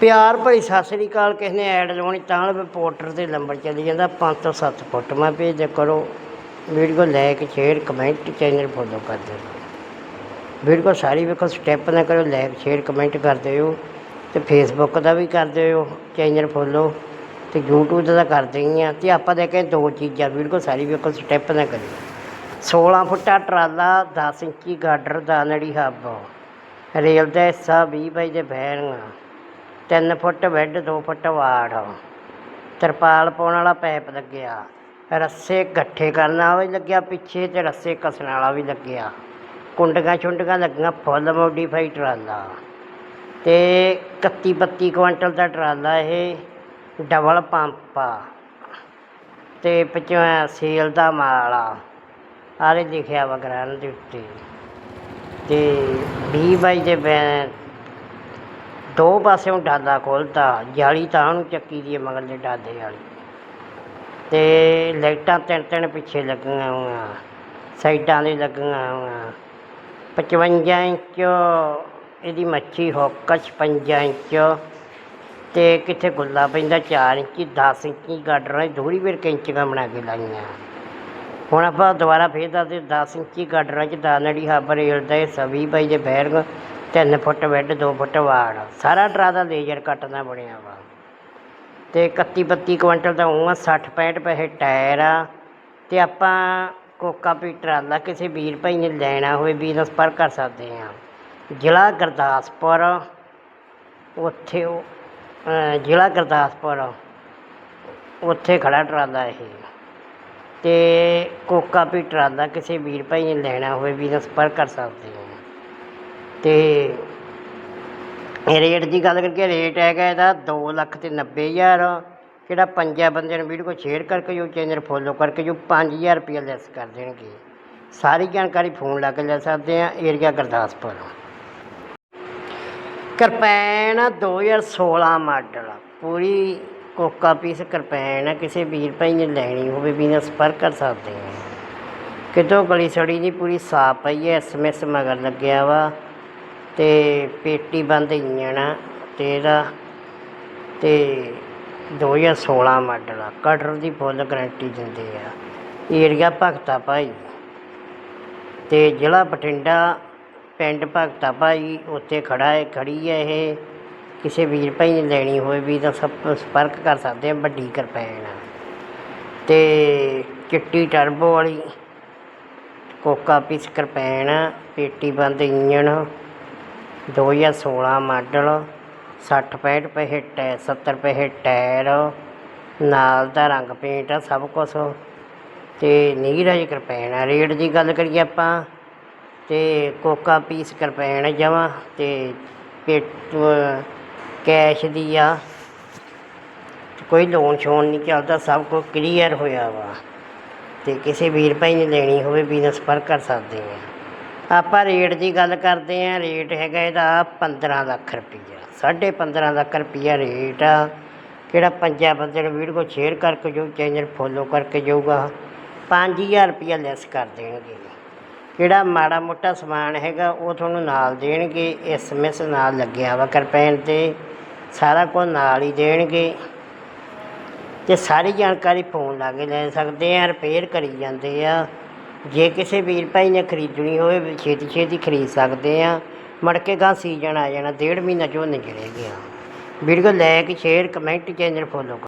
ਪਿਆਰ ਭਰੀ ਸਤਿ ਸ੍ਰੀ ਅਕਾਲ, ਕਿਸ ਨੇ ਐਡ ਲਾਉਣੀ ਤਾਂ ਰਿਪੋਰਟਰ ਤੇ ਨੰਬਰ ਚੱਲੀ ਜਾਂਦਾ 5 ਤੋਂ 7 ਫੁੱਟ ਮੈਂ ਭੇਜ ਦਿਆ ਕਰੋ। Video like share comment channel follow ਕਰ ਦਿਓ। ਵੀਡੀਓ ਸਾਰੀ ਵੇਖੋ ਸਟੈਪ ਨਾ ਕਰੋ ਲਾਇਕ ਸ਼ੇਅਰ ਕਮੈਂਟ ਕਰ ਦਿਓ। ਤੇ ਫੇਸਬੁੱਕ ਦਾ ਵੀ ਕਰ ਦਿਓ ਚੈਨਲ ਫੋਲੋ ਤੇ YouTube ਦਾ ਤਾਂ ਕਰਦੇ ਹੀ ਆ। ਤੇ ਆਪਾਂ ਦੇ ਕੇ ਦੋ ਚੀਜ਼ਾਂ, ਵੀਡੀਓ ਸਾਰੀ ਵੇਖੋ ਸਟੈਪ ਨਾ ਕਰਿਓ। 16 ਫੁੱਟਾ ਟਰਾਲਾ 10 ਇੰਚੀ ਗਾਡਰ ਦਾ ਨੜੀ ਹੱਬ। ਰੇਲ ਦਾ ਹਿੱਸਾ 20 ਬਾਈ ਦੇ ਬੈਰਿੰਗ ਤਿੰਨ ਫੁੱਟ ਬੈੱਡ 2 ਫੁੱਟ ਵਾੜ ਤਰਪਾਲ ਪਾਉਣ ਵਾਲਾ ਪੈਪ ਲੱਗਿਆ। ਰੱਸੇ ਇਕੱਠੇ ਕਰਨ ਵਾਲਾ ਵੀ ਲੱਗਿਆ, ਪਿੱਛੇ ਤੇ ਰੱਸੇ ਕੱਸਣ ਵਾਲਾ ਵੀ ਲੱਗਿਆ। ਕੁੰਡੀਆਂ ਛੁੰਡੀਆਂ ਲੱਗੀਆਂ, ਫੁੱਲ ਮੋਡੀਫਾਈ ਟਰਾਲਾ। ਤੇ 31 32 ਕੁਇੰਟਲ ਦਾ ਟਰਾਲਾ ਇਹ, ਡਬਲ ਪੰਪ ਆ। ਤੇ ਪਿੱਛੋਂ ਸੇਲ ਦਾ ਮਾਲ ਆ। ਆਰੇ ਲਿਖਿਆ ਵਾ ਗਰਾਂ ਦੇ ਉੱਤੇ। ਤੇ 20 ਬਾਈ ਦੇ ਬੈ ਦੋ ਪਾਸਿਓਂ ਡਾਦਾ ਖੋਲ੍ਹਤਾ ਜਾਲੀ ਤਾਂ ਉਹਨੂੰ ਚੱਕੀ ਦੀ ਹੈ ਮਗਰਲੇ ਡਾਦੇ ਵਾਲੀ। ਤੇ ਲਾਈਟਾਂ ਤਿੰਨ ਤਿੰਨ ਪਿੱਛੇ ਲੱਗੀਆਂ ਹੋਈਆਂ, ਸਾਈਡਾਂ 'ਤੇ ਲੱਗੀਆਂ ਹੋਈਆਂ। 55 ਇੰਚ ਇਹਦੀ ਮੱਛੀ ਹੁੱਕ 56 ਇੰਚ। ਤੇ ਕਿੱਥੇ ਗੁੱਲਾ ਪੈਂਦਾ 4 ਇੰਚ 10 ਇੰਚੀ ਗਾਡਰਾਂ ਦੀ ਥੋੜ੍ਹੀ ਫਿਰ ਕੈਂਚੀਆਂ ਬਣਾ ਕੇ ਲਾਈਆਂ। ਹੁਣ ਆਪਾਂ ਦੁਬਾਰਾ ਫੇਰ ਦੱਸਦੇ 10 ਇੰਚੀ ਗਾਡਰਾਂ 'ਚ ਦਾਨੜੀ ਹੱਬ ਰੇਲ ਦਾ ਹਿੱਸਾ 20 ਬਾਈ ਦੇ ਬੈਰਗ। 3 ਫੁੱਟ ਬੈੱਡ 2 ਫੁੱਟ ਵਾੜ। ਸਾਰਾ ਟਰਾ ਦਾ ਲੇਜ਼ਰ ਕੱਟ ਦਾ ਬਣਿਆ ਵਾ। ਤੇ 31 32 ਕੁਇੰਟਲ ਦਾ ਉਹ 60 65 ਪੈਸੇ ਟਾਇਰ ਆ। ਤੇ ਆਪਾਂ ਕੋਕਾ ਪੀ ਟਰਾਲਾ ਕਿਸੇ ਵੀਰ ਭਾਈ ਨੇ ਲੈਣਾ ਹੋਵੇ, ਬਿਜ਼ਨਸ ਪਰ ਕਰ ਸਕਦੇ ਆ। ਜ਼ਿਲ੍ਹਾ ਗੁਰਦਾਸਪੁਰ, ਉੱਥੇ ਉਹ ਜ਼ਿਲ੍ਹਾ ਗੁਰਦਾਸਪੁਰ, ਉੱਥੇ ਖੜਾ ਟਰਾਲਾ ਇਹ। ਤੇ ਕੋਕਾ ਪੀ ਟਰਾਲਾ ਕਿਸੇ ਵੀਰ ਭਾਈ ਨੇ ਲੈਣਾ ਹੋਵੇ, ਬਿਜ਼ਨਸ ਪਰ ਕਰ ਸਕਦੇ ਆ। ਤੇ ਰੇਟ ਦੀ ਗੱਲ ਕਰਕੇ ਰੇਟ ਹੈਗਾ ਇਹਦਾ ਦੋ ਲੱਖ ਤੇ ਨੱਬੇ ਹਜ਼ਾਰ। ਜਿਹੜਾ ਪੰਜਾਂ ਬੰਦਿਆਂ ਨੂੰ ਵੀਡੀਓ ਸ਼ੇਅਰ ਕਰਕੇ ਜੋ ਚੈਨਲ ਫੋਲੋ ਕਰਕੇ ਜੋ 5000 ਰੁਪਏ ਲੈਸ ਕਰ ਦੇਣਗੇ। ਸਾਰੀ ਜਾਣਕਾਰੀ ਫੋਨ ਲਾ ਕੇ ਲੈ ਸਕਦੇ ਆ ਏਰੀਆ ਗੁਰਦਾਸਪੁਰ ਕਿਰਪੈਨ 2016 ਮਾਡਲ ਪੂਰੀ ਕੋਕਾ ਪੀਸ ਕਿਰਪੈਨ ਆ ਕਿਸੇ ਵੀਰ ਭਾਈ ਨੇ ਲੈਣੀ ਹੋਵੇ ਵੀ ਨਾ ਸੰਪਰਕ ਕਰ ਸਕਦੇ ਆ ਕਿਤੋਂ ਗਲੀ ਸੜੀ ਨਹੀਂ, ਪੂਰੀ ਸਾਫ਼ ਪਈ ਹੈ ਐਸਐਮਐਸ ਮਗਰ ਲੱਗਿਆ ਵਾ। ਅਤੇ ਪੇਟੀ ਬੰਦ ਇੰਜਣ ਆ ਅਤੇ ਇਹਦਾ ਤੇ 2016 ਮਾਡਲ ਆ। ਕਟਰ ਦੀ ਫੁੱਲ ਗਰੰਟੀ ਦਿੰਦੇ ਆ। ਏਰੀਆ ਭਗਤਾ ਭਾਈ। ਅਤੇ ਜ਼ਿਲ੍ਹਾ ਬਠਿੰਡਾ ਪਿੰਡ ਭਗਤਾ ਭਾਈ, ਉੱਥੇ ਖੜ੍ਹਾ ਹੈ, ਖੜ੍ਹੀ ਹੈ ਇਹ। ਕਿਸੇ ਵੀਰ ਭਾਈ ਨੇ ਲੈਣੀ ਹੋਵੇ ਵੀ ਤਾਂ ਸਪ ਸੰਪਰਕ ਕਰ ਸਕਦੇ ਆ, ਵੱਡੀ ਕਿਰਪੈਨ ਆ। ਅਤੇ ਚਿੱਟੀ ਟਰਬੋ ਵਾਲੀ ਕੋਕਾ ਪੀਸ ਕਿਰਪੈਨ ਪੇਟੀ ਬੰਦ ਇੰਜਣ 2016 ਮਾਡਲ, ਸੱਠ ਪੈਂਹਠ ਰੁਪਏ ਟੈ ਸੱਤਰ ਰੁਪਏ ਟਾਇਰ ਨਾਲ ਦਾ ਰੰਗ ਪੇਂਟ ਆ ਸਭ ਕੁਛ। ਅਤੇ ਨੀਰਜ ਕਿਰਪੈਨ ਆ, ਰੇਟ ਦੀ ਗੱਲ ਕਰੀਏ ਆਪਾਂ, ਤੇ ਕੋਕਾ ਪੀਸ ਕਿਰਪੈਨ ਜਮਾਂ ਅਤੇ ਪੇਟ, ਕੈਸ਼ ਦੀ ਆ। ਕੋਈ ਲੋਨ ਸ਼ੋਨ ਨਹੀਂ ਚੱਲਦਾ, ਸਭ ਕੁਝ ਕਲੀਅਰ ਹੋਇਆ ਵਾ। ਅਤੇ ਕਿਸੇ ਵੀਰ ਭਾਈ ਨੇ ਲੈਣੀ ਹੋਵੇ ਬਿਜ਼ਨਸ ਪਰ ਕਰ ਸਕਦੇ ਆ। ਆਪਾਂ ਰੇਟ ਦੀ ਗੱਲ ਕਰਦੇ ਹਾਂ, ਰੇਟ ਹੈਗਾ ਇਹਦਾ 15 ਲੱਖ ਰੁਪਈਆ, ਸਾਢੇ 15 ਲੱਖ ਰੁਪਈਆ ਰੇਟ ਆ। ਕਿਹੜਾ ਪੰਜਾਂ ਬੰਦੇ ਨੂੰ ਵੀਡੀਓ ਸ਼ੇਅਰ ਕਰਕੇ ਜੋ ਚੈਨਲ ਫੋਲੋ ਕਰਕੇ ਜਾਊਗਾ। 5000 ਰੁਪਈਆ ਲੈਸ ਕਰ ਦੇਣਗੇ। ਜਿਹੜਾ ਮਾੜਾ ਮੋਟਾ ਸਮਾਨ ਹੈਗਾ, ਉਹ ਤੁਹਾਨੂੰ ਨਾਲ ਦੇਣਗੇ ਐਸਐਮਐਸ ਨਾਲ ਲੱਗਿਆ ਵਾ ਕਿਰਪੈਨ ਤੇ। ਸਾਰਾ ਕੁਝ ਨਾਲ ਹੀ ਦੇਣਗੇ। ਤੇ ਸਾਰੀ ਜਾਣਕਾਰੀ ਫੋਨ ਲਾ ਕੇ ਲੈ ਸਕਦੇ ਆ ਰਿਪੇਅਰ ਕਰੀ ਜਾਂਦੇ ਆ। ਜੇ ਕਿਸੇ ਵੀਰ ਭਾਈ ਨੇ ਖਰੀਦਣੀ ਹੋਵੇ ਛੇਤੀ ਛੇਤੀ ਖਰੀਦ ਸਕਦੇ ਆ। ਮੜ ਕੇ ਗਾਂ ਸੀਜ਼ਨ ਆ ਜਾਣਾ, ਡੇਢ ਮਹੀਨਾ ਝੋਨੇ ਚਲੇ ਗਿਆ video like share comment channel follow